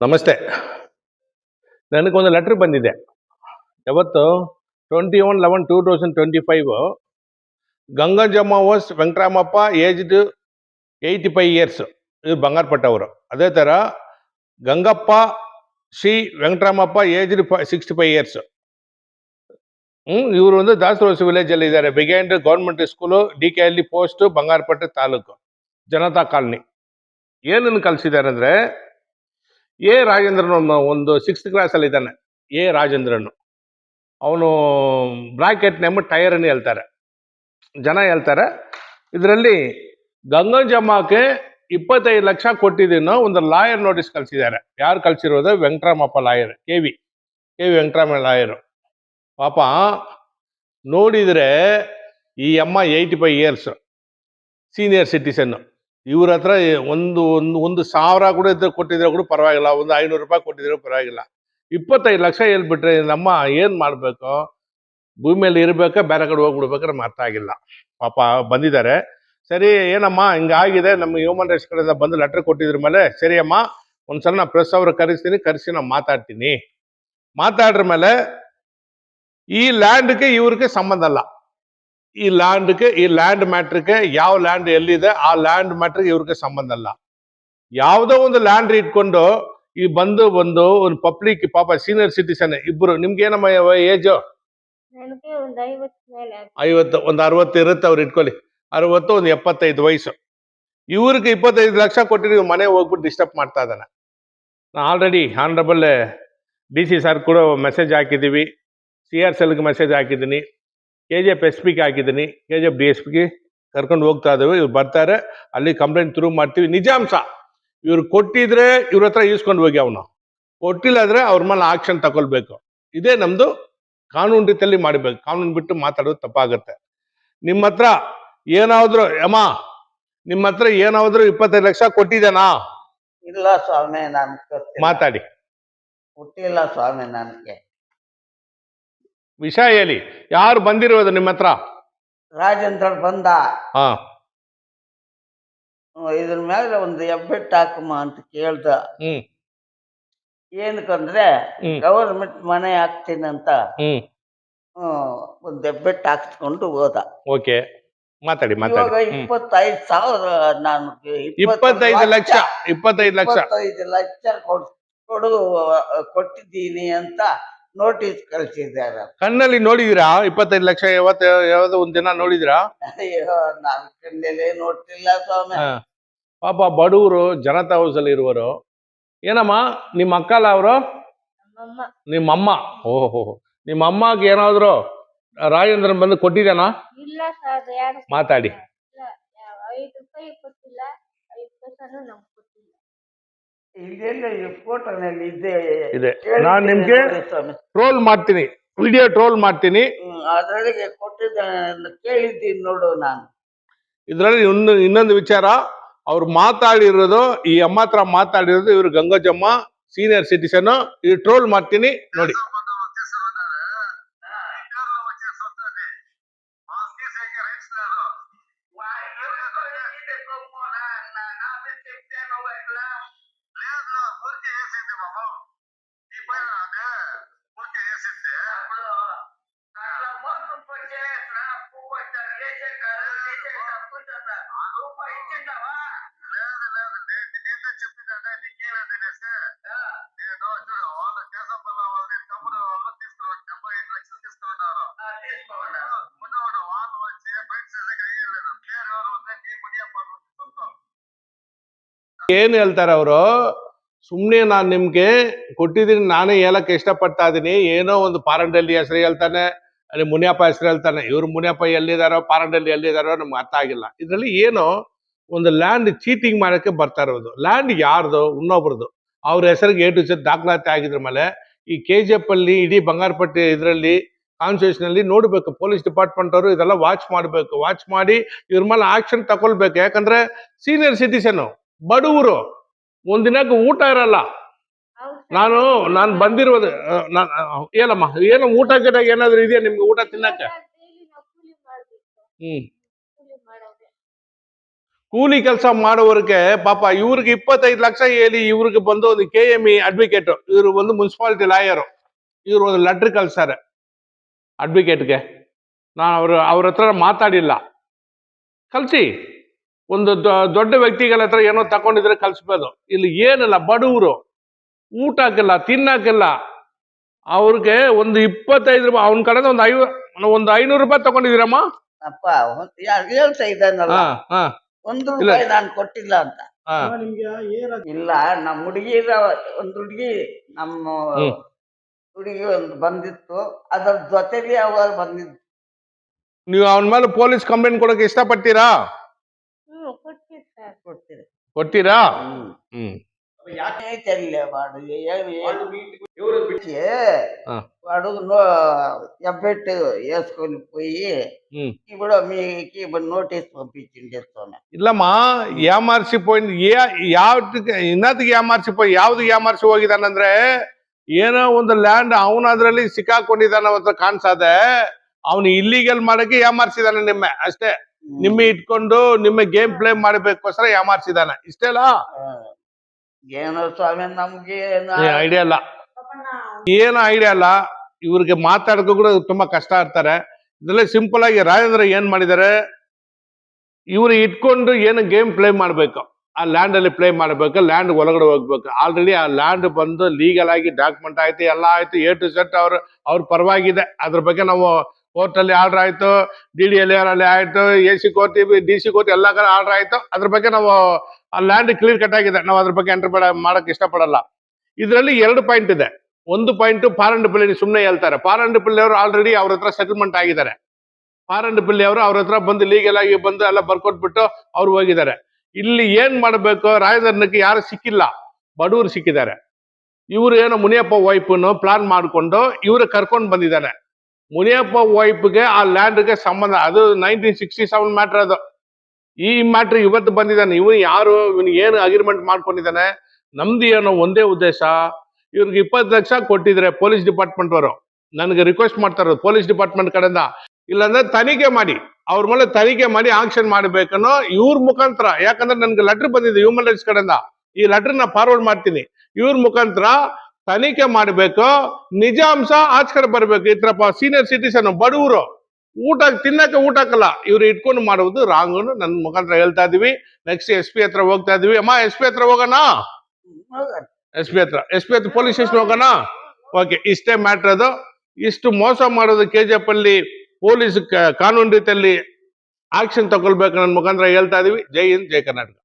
ನಮಸ್ತೆ. ನನಗೊಂದು ಲೆಟ್ರ್ ಬಂದಿದೆ. ಯಾವತ್ತು? Twenty one eleven two thousand twenty five Gangajamma was Venkataramappa aged eighty five years ಇದು ಬಂಗಾರಪಟ್ಟವರು ಅದೇ ಥರ Gangappa Shri Venkataramappa aged sixty five years ಹ್ಞೂ ಇವರು ಒಂದು ದಾಸರೋಸ್ ವಿಲೇಜಲ್ಲಿ ಇದ್ದಾರೆ. Behind government school D K ಅಲ್ಲಿ ಪೋಸ್ಟು ಬಂಗಾರಪಟ್ಟೆ ತಾಲೂಕು, ಜನತಾ ಕಾಲನಿ. ಏನನ್ನು ಕಲಿಸಿದ್ದಾರೆ ಅಂದ್ರೆ ಎ ರಾಜೇಂದ್ರನ್ ಒಂದು ಸಿಕ್ಸ್ತ್ ಕ್ಲಾಸಲ್ಲಿ ಇದ್ದಾನೆ. ಎ ರಾಜೇಂದ್ರನ್. ಅವನು ಬ್ರಾಕೆಟ್ ನೇಮ್ ಟೈರನ್ನು ಹೇಳ್ತಾರೆ. ಜನ ಹೇಳ್ತಾರೆ, ಇದರಲ್ಲಿ ಗಂಗಜಮ್ಮಕ್ಕೆ ಇಪ್ಪತ್ತೈದು ಲಕ್ಷ ಕೊಟ್ಟಿದ್ದೀನೋ ಒಂದು ಲಾಯರ್ ನೋಟಿಸ್ ಕಳಿಸಿದ್ದಾರೆ. ಯಾರು ಕಳಿಸಿರೋದು? Venkataramappa lawyer K V. K V Venkatarama lawyer ಪಾಪ ನೋಡಿದರೆ ಈ ಅಮ್ಮ eighty five years senior citizen ಇವ್ರ ಹತ್ರ ಒಂದು ಒಂದು ಒಂದು ಸಾವಿರ ಕೂಡ ಇದ್ರೆ ಕೊಟ್ಟಿದ್ರೆ ಕೂಡ ಪರವಾಗಿಲ್ಲ. ಒಂದು ಐನೂರು ರೂಪಾಯಿ ಕೊಟ್ಟಿದ್ರೆ ಪರವಾಗಿಲ್ಲ. ಇಪ್ಪತ್ತೈದು ಲಕ್ಷ ಹೇಳ್ಬಿಟ್ರೆ ನಮ್ಮ ಏನು ಮಾಡಬೇಕು? ಭೂಮಿಯಲ್ಲಿ ಇರಬೇಕಾ, ಬೇರೆ ಕಡೆ ಹೋಗ್ಬಿಡ್ಬೇಕಾ ನಮ್ಗೆ ಅರ್ಥ ಆಗಿಲ್ಲ. ಪಾಪ ಬಂದಿದ್ದಾರೆ. ಸರಿ, ಏನಮ್ಮ ಹಿಂಗಾಗಿದೆ ನಮ್ಮ ಹ್ಯೂಮನ್ ರೈಟ್ಸ್ ಕಡೆಯಿಂದ ಬಂದು ಲೆಟ್ರ್ ಕೊಟ್ಟಿದ್ರ ಮೇಲೆ ಸರಿಯಮ್ಮ ಒಂದ್ಸಲ ನಾ ಪ್ರೆಸ್ ಅವ್ರು ಕರೆಸ್ತೀನಿ, ಕರೆಸಿ ನಾನು ಮಾತಾಡ್ತೀನಿ. ಮಾತಾಡ್ರ ಮೇಲೆ ಈ ಲ್ಯಾಂಡ್ಗೆ ಇವ್ರಿಗೆ ಸಂಬಂಧ ಅಲ್ಲ ಈ ಲ್ಯಾಂಡ್ಗೆ ಈ ಲ್ಯಾಂಡ್ ಮ್ಯಾಟ್ರಿಗೆ ಯಾವ ಲ್ಯಾಂಡ್ ಎಲ್ಲಿದೆ ಆ ಲ್ಯಾಂಡ್ ಮ್ಯಾಟ್ರಿಗೆ ಇವ್ರಿಗೆ ಸಂಬಂಧ ಅಲ್ಲ ಯಾವುದೋ ಒಂದು ಲ್ಯಾಂಡ್ ಇಟ್ಕೊಂಡು ಈ ಬಂದು ಬಂದು ಒಂದು ಪಬ್ಲಿಕ್ ಪಾಪ ಸೀನಿಯರ್ ಸಿಟಿಸನ್ ಇಬ್ರು ನಿಮ್ಗೆ ಏನಮ್ಮ ಏಜು? ಒಂದು. ಐವತ್ತು ಒಂದು ಅರವತ್ತು ಇರುತ್ತೆ ಅವ್ರು ಇಟ್ಕೊಳ್ಳಿ. ಅರವತ್ತು ಒಂದು ಎಪ್ಪತ್ತೈದು ವಯಸ್ಸು. ಇವ್ರಿಗೆ ಇಪ್ಪತ್ತೈದು ಲಕ್ಷ ಕೊಟ್ಟಿರಿ ಮನೆ ಹೋಗ್ಬಿಟ್ಟು ಡಿಸ್ಟರ್ಬ್ ಮಾಡ್ತಾ ಇದ್ದಾನೆ. ನಾ already honourable D C sir ಕೂಡ ಮೆಸೇಜ್ ಹಾಕಿದ್ದೀವಿ. ಸಿ ಆರ್ ಸೆಲ್ಗೆ ಮೆಸೇಜ್ ಹಾಕಿದ್ದೀನಿ. ಕೆ ಜಿ ಎಫ್ ಎಸ್ ಪಿಗೆ ಹಾಕಿದ್ದೀನಿ. K G F D S ಪಿಗೆ ಕರ್ಕೊಂಡು ಹೋಗ್ತಾ ಇದ್ದೇವೆ. ಇವ್ರು ಬರ್ತಾರೆ. ಅಲ್ಲಿ ಕಂಪ್ಲೇಂಟ್ ತ್ರೂ ಮಾಡ್ತೀವಿ. ನಿಜಾಂಶ ಇವ್ರು ಕೊಟ್ಟಿದ್ರೆ ಇವ್ರ ಹತ್ರ ಇಸ್ಕೊಂಡು ಹೋಗಿ ಅವನು. ಕೊಟ್ಟಿಲ್ಲ ಅಂದ್ರೆ ಅವ್ರ ಮೇಲೆ ಆಕ್ಷನ್ ತಗೊಳ್ಬೇಕು. ಇದೇ ನಮ್ದು ಕಾನೂನು ರೀತಿಯಲ್ಲಿ ಮಾಡಬೇಕು. ಕಾನೂನು ಬಿಟ್ಟು ಮಾತಾಡೋದು ತಪ್ಪಾಗುತ್ತೆ. ನಿಮ್ಮ ಹತ್ರ ಏನಾದ್ರು ಯಮ್ಮ ನಿಮ್ಮ ಹತ್ರ ಏನಾದ್ರು ಇಪ್ಪತ್ತೈದು ಲಕ್ಷ ಕೊಟ್ಟಿದ್ದಾನಾ? ಇಲ್ಲ ಸ್ವಾಮಿ ನಾನು ಮಾತಾಡಿ. ಕೊಟ್ಟಿಲ್ಲ ಸ್ವಾಮಿ ನನಗೆ. ವಿಷಯ ಹೇಳಿ ಯಾರು ಬಂದಿರೋದು ನಿಮ್ಮ ಹತ್ರ? ರಾಜೇಂದ್ರ ಬಂದ. ಹಾ. ಇದ್ರ ಮೇಲೆ ಒಂದು ಎಬ್ಬೆಟ್ಟು ಹಾಕಮ್ಮ ಅಂತ ಕೇಳ್ದ. ಹ್ಮ್. ಏನಕ್ಕಂದ್ರೆ ಹ್ಮ್. ಗವರ್ಮೆಂಟ್ ಮನೆ ಹಾಕ್ತೀನಿ ಅಂತ. ಹ್ಮ್, ಒಂದು ಹೆಬ್ಬೆಟ್ಟು ಹಾಕ್ಸ್ಕೊಂಡು ಹೋದ. ಓಕೆ. ಮಾತಾಡಿ ಇವಾಗ ಮಾತಾಡಿ ಹ್ಮ್. ಇಪ್ಪತ್ತೈದು ಸಾವಿರ ನಾನು ಇಪ್ಪತ್ತೈದು ಲಕ್ಷ. ಇಪ್ಪತ್ತೈದು ಲಕ್ಷ. ಇಪ್ಪತ್ತೈದು ಲಕ್ಷ ಕೊಡ್ ಕೊಡು ಕೊಟ್ಟಿದ್ದೀನಿ ಅಂತ ನೋಟಿಸ್ ಕಳಿಸಿದ್ದಾರೆ? ಕಣ್ಣಲ್ಲಿ ನೋಡಿದಿರಾ ಇಪ್ಪತ್ತೈದು ಲಕ್ಷ ಯಾವತ್ತು ಯಾವ್ದೋ ಒಂದ್ ದಿನ ನೋಡಿದಿರಾ ಅಯ್ಯೋ ನಾನು ಕಣ್ಣಲ್ಲೇ ನೋಡ್ತಿಲ್ಲ ಸ್ವಾಮಿ. ಹಾ. ಪಾಪ ಬಡವರು ಜನತಾ ಹೌಸ್ ಅಲ್ಲಿ ಇರುವರು ಏನಮ್ಮ ನಿಮ್ಮ ಅಕ್ಕಲ್ಲ ಅವರು? ನಮ್ಮಮ್ಮ. ನಿಮ್ಮಮ್ಮ. ಓಹೋ ನಿಮ್ಮ ಅಮ್ಮಗೆ ಏನಾದ್ರು ರಾಜೇಂದ್ರನ್ ಬಂದು ಕೊಟ್ಟಿದ್ದಾನಾ? ಇಲ್ಲ ಸರ್ ಯಾರು ಮಾತಾಡಿ. ಇಲ್ಲ, ಯಾವ ಐದು ರೂಪಾಯಿ ಕೊಟ್ಟಿಲ್ಲ ಐದು ಪೈಸಾನು ನಮ್ಗೆ ಕೊಟ್ಟಿಲ್ಲ ಇದೆಲ್ಲ ಈ ಫೋಟೋನಲ್ಲಿ ಇದೆ. ಇದೆ. ನಾನ್ ನಿಮ್ಗೆ ಟ್ರೋಲ್ ಮಾಡ್ತೀನಿ. ವಿಡಿಯೋ ಟ್ರೋಲ್ ಮಾಡ್ತೀನಿ. ಅದರೊಳಗೆ ಕೊಟ್ಟಿದ್ದ ಕೇಳಿದ್ದೀನಿ ನೋಡು ನಾನು. ಇದರಲ್ಲಿ ಇನ್ನು ಇನ್ನೊಂದು ವಿಚಾರ. ಅವ್ರು ಮಾತಾಡಿರೋದು ಈ ಅಮ್ಮ ಹತ್ರ ಮಾತಾಡಿರೋದು ಇವ್ರು ಗಂಗೋಜಮ್ಮ ಸೀನಿಯರ್ ಸಿಟಿಸನ್ ಈ ಟ್ರೋಲ್ ಮಾಡ್ತೀನಿ. ನೋಡಿ. ಏನ್ ಹೇಳ್ತಾರೆ ಅವರು? ಸುಮ್ಮನೆ ನಾನು ನಿಮ್ಗೆ ಕೊಟ್ಟಿದ್ದೀನಿ, ನಾನೇ ಹೇಳಕ್ ಇಷ್ಟಪಡ್ತಾ ಇದ್ದೀನಿ ಏನೋ ಒಂದು ಪಾರಂಡಲ್ಲಿ ಹೆಸರು ಹೇಳ್ತಾನೆ, ಅಲ್ಲಿ ಮುನಿಯಪ್ಪ ಹೆಸರು ಹೇಳ್ತಾನೆ. ಇವ್ರು ಮುನಿಯಪ್ಪ ಎಲ್ಲಿದಾರೋ, ಪಾರಂಡಲ್ಲಿ ಎಲ್ಲಿದಾರೋ ನಮ್ಗೆ ಅರ್ಥ ಆಗಿಲ್ಲ. ಇದರಲ್ಲಿ ಏನೋ ಒಂದು ಲ್ಯಾಂಡ್ ಚೀಟಿಂಗ್ ಮಾಡಕ್ಕೆ ಬರ್ತಾ ಇರೋದು. ಲ್ಯಾಂಡ್ ಯಾರ್ದು? ಇನ್ನೊಬ್ರದ್ದು ಅವ್ರ ಹೆಸರಿಗೆ ಏಟು ಸೆಟ್ ದಾಖಲಾತಿ ಆಗಿದ್ರ ಮೇಲೆ ಈ ಕೆ ಜಿ ಎಫ್ ಅಲ್ಲಿ ಇಡೀ ಬಂಗಾರಪಟ್ಟಿ ಇದರಲ್ಲಿ ಕಾನ್ಸ್ಟಿಟ್ಯೂಷನಲ್ಲಿ ನೋಡ್ಬೇಕು. ಪೊಲೀಸ್ ಡಿಪಾರ್ಟ್ಮೆಂಟ್ ಅವರು ಇದೆಲ್ಲ ವಾಚ್ ಮಾಡಬೇಕು. ವಾಚ್ ಮಾಡಿ ಇವ್ರ ಮೇಲೆ ಆಕ್ಷನ್ ತಗೊಳ್ಬೇಕು ಯಾಕಂದ್ರೆ ಸೀನಿಯರ್ ಸಿಟಿಸನ್ ಬಡವರು ಒಂದಿನಕ್ಕೆ ಊಟ ಇರಲ್ಲ. ನಾನು ನಾನು ಬಂದಿರೋದು ಏನಮ್ಮ ಏನೋ ಊಟ ಗಿಟ ಏನಾದ್ರು ಇದೆಯಾ ನಿಮ್ಗೆ ಊಟ ತಿನ್ನಕ್ಕೆ? ಹ್ಮ್. ಕೂಲಿ ಕೆಲಸ ಮಾಡೋರಿಗೆ ಪಾಪ ಇವ್ರಿಗೆ ಇಪ್ಪತ್ತೈದು ಲಕ್ಷ ಹೇಳಿ ಇವ್ರಿಗೆ ಬಂದು ಒಂದು ಕೆ ಎಂ ಇ ಅಡ್ವೊಕೇಟ್ ಇವರು ಒಂದು ಮುನ್ಸಿಪಾಲಿಟಿ ಲಾಯರು ಇವರು ಒಂದು ಲೆಟ್ರ್ ಕಳ್ಸಾರೆ ಅಡ್ವೊಕೇಟ್ಗೆ ನಾನು ಅವ್ರ ಅವ್ರ ಹತ್ರ ಮಾತಾಡಿಲ್ಲ. ಕಲ್ಸಿ. ಒಂದು ದೊ- ದೊಡ್ಡ ವ್ಯಕ್ತಿಗಳ ಹತ್ರ ಏನೋ ತಗೊಂಡಿದ್ರೆ ಕಲ್ಸ್ಬೋದು. ಇಲ್ಲಿ ಏನಿಲ್ಲ ಬಡವರು. ಊಟಕ್ಕಿಲ್ಲ ತಿನ್ನಕ್ಕಿಲ್ಲ. ಅವ್ರಿಗೆ ಒಂದು ಇಪ್ಪತ್ತೈದು ರೂಪಾಯಿ ಅವನ ಕಡೆ ಒಂದು ಐವ ಒಂದು ಐನೂರು ರೂಪಾಯಿ ತಗೊಂಡಿದ್ದೀರಮ್ಮ? ಅಪ್ಪ ಹೇಳ್ತಾ ಇದ್ದಾನಲ್ಲ. ಹಾ ಹಾ. ಒಂದು ರೂಪಾಯಿ ನಾನು ಕೊಟ್ಟಿಲ್ಲ ಅಂತ. ಇಲ್ಲ ನಮ್ಮ ಹುಡುಗಿ ಒಂದು ಹುಡುಗಿ ನಮ್ಮ ಹುಡುಗಿ ಒಂದು ಬಂದಿತ್ತು. ಅದ್ರ ಜೊತೆಗೆ ಅವರು ಬಂದಿದ್ದು ನೀವು ಅವನ ಮೇಲೆ ಪೊಲೀಸ್ ಕಂಪ್ಲೇಂಟ್ ಕೊಡಕ್ಕೆ ಇಷ್ಟಪಡ್ತೀರಾ? ஒட்டிரா ம் யாருனே தெரியல வாடு వాడు ఎబ్బెట్టు వేసుకొని పోయి ఇప్పుడు మీకు ఇప్పుడు నోటీస్ పంపించింది చెప్తాను ఇల్లమ్మా ఏమార్సిపోయింది ఏ ಯಾವತ್ತಿಗೆ ಇನ್ನತ್ತಿಗೆ ಏಮಾರ್ಸಿపోయి ಯಾವ್ದಿಗೆ ಏಮಾರ್ಸಿ ಹೋಗಿದ್ದಾನಂದ್ರೆ ಏನೋ ಒಂದು ಲ್ಯಾಂಡ್ ಅವನು ಅದರಲ್ಲಿ ಸಿಕ್ಕಾಕೊಂಡಿದ್ದಾನ ಅಂತ ಕಾಣಿಸದೆ ಅವನು ಇಲ್ಲಿಗಲ್ ಮಾಡಕ್ಕೆ ಏಮಾರ್ಸಿದಾನೆ ನಿಮ್ಮೆ ಅಷ್ಟೇ ನಿಮ್ಮ ಇಟ್ಕೊಂಡು ನಿಮ್ಮ ಗೇಮ್ ಪ್ಲೇ ಮಾಡಬೇಕೋಸ್ಕರ ಯಾಮಾರ್ಸಿದಾನ ಇಷ್ಟೇಲ್ಲ ಏನೋ ಸ್ವಾಮಿ ನಮ್ಗೆ ಐಡಿಯಾ ಇಲ್ಲ ಏನು ಐಡಿಯಾ ಇಲ್ಲ ಇವ್ರಿಗೆ ಮಾತಾಡಕ್ಕೂ ಕೂಡ ತುಂಬಾ ಕಷ್ಟ ಆಗ್ತಾರೆ. ಇದೆಲ್ಲ ಸಿಂಪಲ್ ಆಗಿ ರಾಜೇಂದ್ರ ಏನ್ ಮಾಡಿದ್ದಾರೆ? ಇವ್ರು ಇಟ್ಕೊಂಡು ಏನು ಗೇಮ್ ಪ್ಲೇ ಮಾಡ್ಬೇಕು? ಆ ಲ್ಯಾಂಡ್ ಅಲ್ಲಿ ಪ್ಲೇ ಮಾಡ್ಬೇಕು ಲ್ಯಾಂಡ್ ಒಳಗಡೆ ಹೋಗ್ಬೇಕು. ಆಲ್ರೆಡಿ ಆ ಲ್ಯಾಂಡ್ ಬಂದು ಲೀಗಲ್ ಆಗಿ ಡಾಕ್ಯುಮೆಂಟ್ ಆಯ್ತು ಎಲ್ಲ ಆಯ್ತು ಎ ಟು ಸೆಟ್ ಅವ್ರ ಅವ್ರ ಪರವಾಗಿದೆ. ಅದ್ರ ಬಗ್ಗೆ ನಾವು ಕೋರ್ಟ್ ಅಲ್ಲಿ ಆರ್ಡರ್ ಆಯ್ತು ಡಿ ಡಿ ಎಲ್ ಅಲ್ಲಿ ಆಯಿತು A C court D C court ಎಲ್ಲ ಕಡೆ ಆರ್ಡರ್ ಆಯ್ತು. ಅದ್ರ ಬಗ್ಗೆ ನಾವು, ಆ ಲ್ಯಾಂಡ್ ಕ್ಲಿಯರ್ ಕಟ್ ಆಗಿದೆ. ನಾವು ಅದ್ರ ಬಗ್ಗೆ ಎಂಟರ್ ಮಾಡಕ್ ಇಷ್ಟಪಡಲ್ಲ. ಇದರಲ್ಲಿ ಎರಡು ಪಾಯಿಂಟ್ ಇದೆ. ಒಂದು ಪಾಯಿಂಟ್ ಪಾರಂಡ್ ಪಿಲ್ಲಿ ಸುಮ್ಮನೆ ಹೇಳ್ತಾರೆ. ಪಾರಂಡ್ ಪಿಲ್ಲಿ ಅವರು ಆಲ್ರೆಡಿ ಅವ್ರ ಹತ್ರ ಸೆಟಲ್ಮೆಂಟ್ ಆಗಿದ್ದಾರೆ. ಪಾರಂಡ್ ಪಿಲ್ಲಿ ಅವರು ಅವ್ರ ಹತ್ರ ಬಂದು ಲೀಗಲ್ ಆಗಿ ಬಂದು ಎಲ್ಲ ಬರ್ಕೊಟ್ಬಿಟ್ಟು ಅವ್ರು ಹೋಗಿದ್ದಾರೆ. ಇಲ್ಲಿ ಏನ್ ಮಾಡಬೇಕು? ರಾಯಧರ್ನಕ್ಕೆ ಯಾರು ಸಿಕ್ಕಿಲ್ಲ. ಬಡವರು ಸಿಕ್ಕಿದ್ದಾರೆ. ಇವರು ಏನೋ ಮುನಿಯಪ್ಪ ವೈಫ್ನು ಪ್ಲಾನ್ ಮಾಡಿಕೊಂಡು ಇವ್ರು ಕರ್ಕೊಂಡು ಬಂದಿದ್ದಾನೆ ಮುನಿಯಪ್ಪ ವೈಫ್ಗೆ ಆ ಲ್ಯಾಂಡ್ಗೆ ಸಂಬಂಧ, ಅದು ನೈನ್ಟೀನ್ ಸಿಕ್ಸ್ಟಿ ಸೆವೆನ್ ಮ್ಯಾಟ್ರ್ ಅದು. ಈ ಮ್ಯಾಟ್ರ್ ಇವತ್ತು ಬಂದಿದ್ದಾನೆ. ಇವನು ಯಾರು ಇವನು ಏನು ಅಗ್ರಿಮೆಂಟ್ ಮಾಡ್ಕೊಂಡಿದ್ದಾನೆ? ನಮ್ದು ಏನೋ ಒಂದೇ ಉದ್ದೇಶ. ಇವ್ರಿಗೆ ಇಪ್ಪತ್ತು ಲಕ್ಷ ಕೊಟ್ಟಿದ್ರೆ ಪೊಲೀಸ್ ಡಿಪಾರ್ಟ್ಮೆಂಟ್ ಅವರು. ನನಗೆ ರಿಕ್ವೆಸ್ಟ್ ಮಾಡ್ತಾರೆ ಪೊಲೀಸ್ ಡಿಪಾರ್ಟ್ಮೆಂಟ್ ಕಡೆಯಿಂದ. ಇಲ್ಲಾಂದ್ರೆ ತನಿಖೆ ಮಾಡಿ. ಅವ್ರ ಮೇಲೆ ತನಿಖೆ ಮಾಡಿ ಆಕ್ಷನ್ ಮಾಡಬೇಕನ್ನೋ ಇವ್ರ ಮುಖಾಂತರ. ಯಾಕಂದ್ರೆ ನನ್ಗೆ ಲೆಟರ್ ಬಂದಿದೆ ಹ್ಯೂಮನ್ ರೈಟ್ಸ್ ಕಡೆಯಿಂದ. ಈ ಲೆಟರ್ನ ಫಾರ್ವರ್ಡ್ ಮಾಡ್ತೀನಿ. ಇವ್ರ ಮುಖಾಂತರ ತನಿಖೆ ಮಾಡಬೇಕು ನಿಜಾಂಶ ಆಚ ಬರಬೇಕು. ಬರ್ಬೇಕು ತರ ಸೀನಿಯರ್ ಸಿಟಿಸನ್ ಬಡವರು ಊಟ ತಿನ್ನಕ್ಕೆ ಊಟ ಹಾಕಲ್ಲ. ಇವ್ರು ಇಟ್ಕೊಂಡು ಮಾಡುವುದು ರಾಂಗ್ ನನ್ನ ಮುಖಾಂತರ ಹೇಳ್ತಾ ಇದೀವಿ. ನೆಕ್ಸ್ಟ್ ಎಸ್ ಪಿ ಹತ್ರ ಹೋಗ್ತಾ ಇದೀವಿ. ಅಮ್ಮ ಎಸ್ ಪಿ ಹತ್ರ ಹೋಗೋಣ? ಎಸ್ ಪಿ ಹತ್ರ. ಎಸ್ ಪಿ ಹತ್ರ ಪೊಲೀಸ್ ಸ್ಟೇಷನ್ ಹೋಗೋಣ? ಓಕೆ ಇಷ್ಟೇ ಮ್ಯಾಟ್ರ್ ಅದು. ಇಷ್ಟು ಮೋಸ ಮಾಡೋದು ಕೆ ಜಿ ಎಫ್ ಅಲ್ಲಿ ಪೊಲೀಸ್ ಕಾನೂನು ರೀತಿಯಲ್ಲಿ ಆಕ್ಷನ್ ತಗೊಳ್ಬೇಕು ನನ್ನ ಮುಖಾಂತರ ಹೇಳ್ತಾ ಇದೀವಿ. ಜೈ ಹಿಂದ್ ಜೈ ಕರ್ನಾಟಕ.